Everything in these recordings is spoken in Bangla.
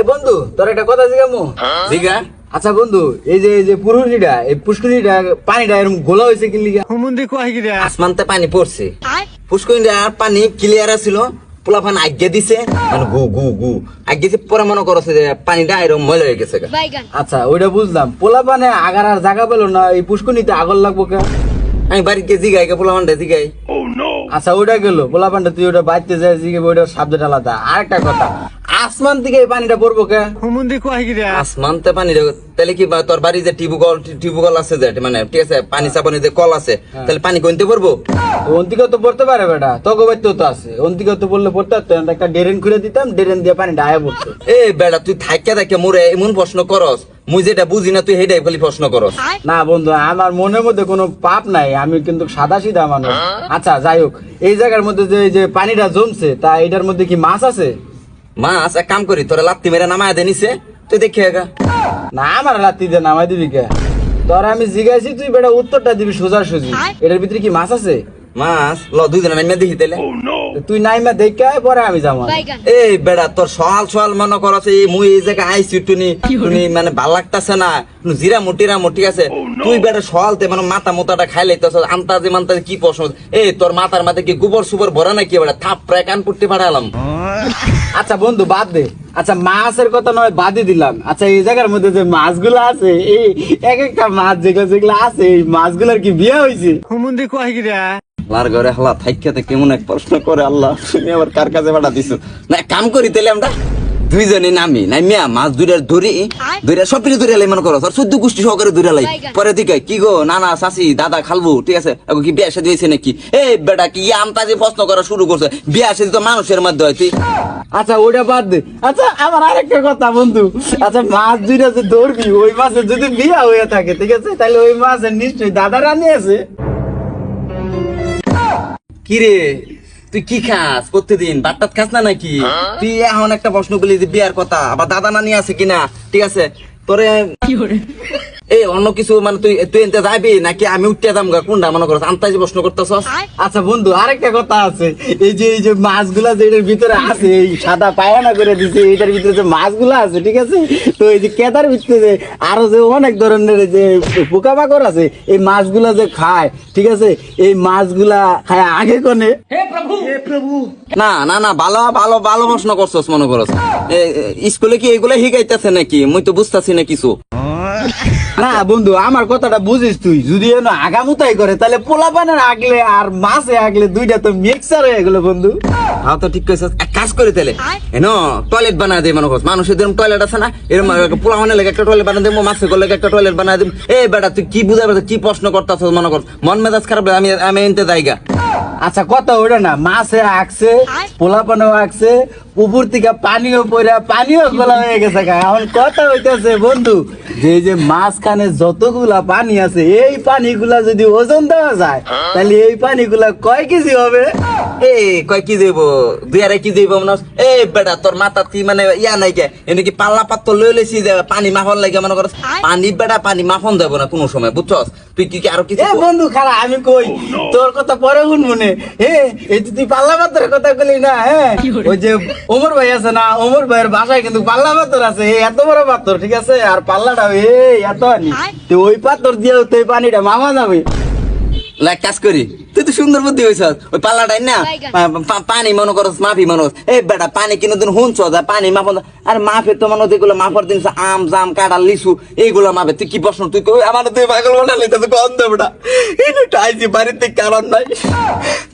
এ বন্ধু তোর একটা কথা জিগামু। জিগা? আচ্ছা বন্ধু এই যে এই যে পুরুষিটা এই পুষ্করিটা পানিটা এরকম গোলা হয়েছে কি লিগা? আসমানতে পানি পড়ছে। পুষ্করিণী আর পানি ক্লিয়ার আছিল পোলাপান আজ্ঞা দিছে। মানে গু গু গু। আজ্ঞা দিছে পরে মনে করছে যে পানিটা এরকম ময়লা হয়ে গেছে আচ্ছা ওইটা বুঝলাম। পোলা পানে আগার আর জায়গা পেল না এই পুষ্করিতে আগর লাগবো কে? আমি বাড়িতে জিগাই কে পোলাপানটা জিগাই। আচ্ছা ওইটা গেল। পোলা পানটা তুই ওটা বাইতে যায় জিগে ওইটা সাবজেক্ট আলাদা। আরেকটা কথা আসমান থেকে পানিটা পড়ব কে? আসমানতে পানি রে- তাহলে কি তোর বাড়ি যে টিউবকল টিউবকল আছে যে মানে ঠিক আছে পানি চাপানি যে কল আছে তাহলে পানি কইতে পারব অন্তিকে তো পড়তে পারে বেটা তোকে বাইতেও তো আছে। অন্তিকে তো বললে পড়তে পারতো একটা ডেরেন খুলে দিতাম ডেরেন দিয়ে পানিটা আয়া পড়তো। এ বেড়া তুই থাইকা থাকে মোরে এমন প্রশ্ন করস মুই যেটা বুঝি না তুই হেডাই খালি প্রশ্ন করস। না বন্ধু আমার মনের মধ্যে কোনো পাপ নাই আমি কিন্তু সাদা সিধা মানুষ আচ্ছা যাই হোক এই জায়গার মধ্যে যে যে পানিটা জমছে তা এটার মধ্যে কি মাছ আছে? মাছ এক কাম করি তোরা লাত্তি মেরে নামায় দে নিছে তুই দেখে গা না আমার লাত্তি দিয়ে নামাই দিবি কে? তোর আমি জিজ্ঞাসি তুই বেটা উত্তরটা দিবি সোজা সুজি এটার ভিতরে কি মাছ আছে? মাছ ল দুই দিন নামিয়ে দেখি তাইলে। তুই নাইমা দেখে পরে আমি যাব। এই বেড়া তোর সহাল সহাল মনে করছ এই মুই এই জায়গায় আইছি টুনি টুনি মানে ভালো লাগতাছে না জিরা মুটিরা মুটি আছে। তুই বেড়া সহালতে মানে মাথা মোতাটা খাই লাইতেছ আন্তাজি মান্তাজি কি প্রশ্ন এই তোর মাথার মাথায় কি গোবর সুবর ভরা নাকি বেড়া? থাপ প্রায় কান পুটতে পাঠালাম আচ্ছা বন্ধু বাদ দে। আচ্ছা মাছের কথা নয় বাদই দিলাম। আচ্ছা এই জায়গার মধ্যে যে মাছগুলো আছে এই এক একটা মাছ যেগুলো যেগুলো আছে এই মাছগুলোর কি বিয়ে হয়েছে লার ঘরে হালা থাইকাতে কেমন এক প্রশ্ন করে আল্লাহ তুমি আবার কার কাছে পাঠা দিছো? না কাম করি তাহলে আমরা দুইজনে নামি নামিয়া মাছ দুইটা ধরি দুইটা সব কিছু ধরে মনে করো আর চোদ্দ গোষ্ঠী সহকারে ধরে লাই। পরে দিকে কি গো নানা চাচি দাদা খালবু ঠিক আছে? এখন কি বিয়া সাথে হয়েছে নাকি? এই বেটা কি আমতাজি প্রশ্ন করা শুরু করছে বিয়া সাথে তো মানুষের মধ্যে হয় তুই আচ্ছা ওইটা বাদ দে। আচ্ছা আমার আরেকটা কথা বন্ধু। আচ্ছা মাছ দুইটা যে ধরবি ওই মাছের যদি বিয়া হয়ে থাকে ঠিক আছে? তাহলে ওই মাছের নিশ্চয়ই দাদা রানি আছে। কি রে তুই কি খাস প্রতিদিন? বাট্টাত খাস না নাকি? তুই এখন একটা প্রশ্ন বলি যে বিয়ার কথা আবার দাদা নানি আছে কিনা? ঠিক আছে? তোরে এই অন্য কিছু মানে তুই তুই এনতে যাবি? নাকি আমি উঠতে যাম গা? কোনটা মনে করছ? আন্তাজি প্রশ্ন করতেছস আচ্ছা বন্ধু আরেকটা কথা আছে। এই যে এই যে মাছগুলা যে এটার ভিতরে আছে এই সাদা পায়না করে দিছে এটার ভিতরে যে মাছগুলা আছে ঠিক আছে? তো এই যে কেদার ভিতরে যে আরও যে অনেক ধরনের যে পোকামাকড় আছে এই মাছগুলা যে খায় ঠিক আছে? এই মাছগুলা খায় আগে কোনে। না না না ভালো ভালো ভালো প্রশ্ন করছস মনে করছ। স্কুলে কি এগুলো শিখাইতেছে নাকি? মুই তো বুঝতাছি না কিছু। না বন্ধু আমার কথাটা বুঝিস তুই। যদি এনো আগামুতাই করে তাহলে পোলাপানের আগলে আর মাছে আগলে দুইটা তো মিক্সার হয়ে গেল বন্ধু। হ্যাঁ তো ঠিক কইছস। এক কাজ করে তাহলে। এন টয়লেট বানায় দে মনে করছ মানুষের যেরকম টয়লেট আছে না? এরকম পোলা মানে লেগে একটা টয়লেট বানায় দেবো মাছের গলে একটা টয়লেট বানায় দেবো এই বেটা তুই কি বুঝাবে কি প্রশ্ন করতেছ মনে কর মন মেজাজ খারাপ আমি আমি এনতে যাইগা আচ্ছা কথা ওটা না মাছে আঁকছে পোলাপানেও আঁকছে উপর থেকে পানিও পড়া পানিও গোলা হয়ে গেছে এখন কথা হইতেছে বন্ধু যে এই যে মাঝখানে যতগুলা পানি আছে এই পানিগুলা যদি ওজন দেওয়া যায় তাহলে এই পানিগুলা কয় কেজি হবে? এ কয় কি দেব দুই আড়াই কি দেব মনে এ বেটা তোর মাথা তুই মানে ইয়া নাই কে? এনে কি পাল্লা পাত্র লই লইছি যে পানি মাখন লাগে মনে করছ পানি বেটা পানি মাখন দেব না কোনো সময় বুঝছস? তুই কি কি আরও কিছু বন্ধু খালা আমি কই তোর কথা পরে শুন মনে হে এই তুই পাল্লা পাত্রের কথা বলি না হ্যাঁ ওই যে ওমর ভাই আছে না ওমর ভাইয়ের বাসায় কিন্তু পাল্লা পাথর আছে এই এত বড় পাথর ঠিক আছে? আর পাল্লাটা এই এত আনি। তো ওই পাথর দিয়ে তো পানিটা মামা যাবে। লাইক কাজ করি। তুই তো সুন্দর বুদ্ধি হয়েছ ওই পাল্লাটাই না পানি মনে করস মাফি মানুষ এই বেটা পানি কিনে দিন হুনছ যা পানি মাফন আর মাফে তো মানুষ এগুলো মাফার দিন আম জাম কাঁঠাল লিচু এইগুলো মাফে তুই কি প্রশ্ন তুই কই আমার তুই পাগল বানালি তো গন্ধ বেটা। এই টাইছি বাড়িতে কারণ নাই।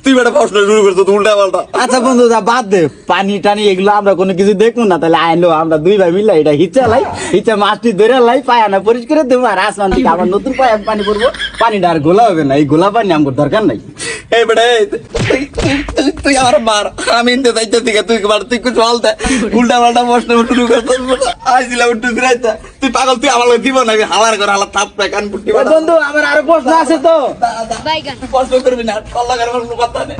তুই বেটা প্রশ্ন শুরু করছ উল্টা পাল্টা। আচ্ছা বন্ধু যা বাদ দে। পানি টানি এগুলো আমরা কোনো কিছু দেখব না তাহলে আইলো আমরা দুই ভাই মিলে এটা হিচা লাই হিচা মাছটি ধরে লাই পায়া না পরিষ্কার দেবো আর আসমান থেকে আবার নতুন পায়া পানি পড়ব। পানিটা আর গোলা হবে না এই গোলা পানি আমার দরকার নাই। এই বেটা তুই- তুই- আমার মার। আমি ইনতে যাইতে থেকে তুই মার তুই কিছু বলতে উল্টা পাল্টা প্রশ্ন শুরু করছিস বেটা। আইছিলাম একটু ফিরাইতে তুই পাগল তুই আমার দিব না আমি হালার করে হালা থাপ কান পুটি এ বন্ধু আমার আরও প্রশ্ন আছে তো। প্রশ্ন করবি না কল্লা করে প্রশ্ন কথা নেই